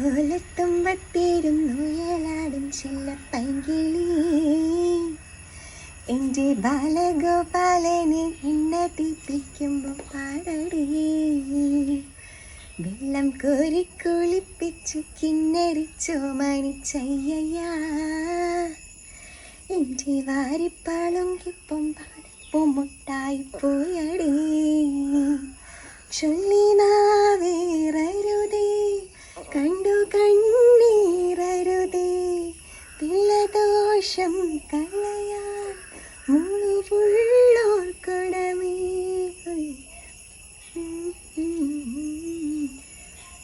ഓലത്തുമ്പത്തിരുന്നു ഏലാടും ചെല്ല പൈകിളി എന്റെ ബാലഗോപാലനെ എണ്ണ തീപ്പിക്കുമ്പോൾ പാടടി. വെള്ളം കോരി കുളിപ്പിച്ചു കിന്നരിച്ചോ മണിച്ചയ്യ എന്റെ വാരിപ്പാളുങ്കിപ്പം പാടപ്പും മുട്ടായി പോയടി. ചൊല്ലിനാവേറരുതേ പിള്ളദോഷം കളയാൻ മുഴുവുള്ളോർ കടമേ.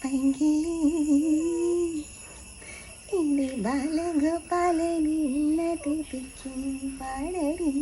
എന്റെ എന്റെ ബാലഗോപാലനെ നദിപ്പിക്കും പാടടി.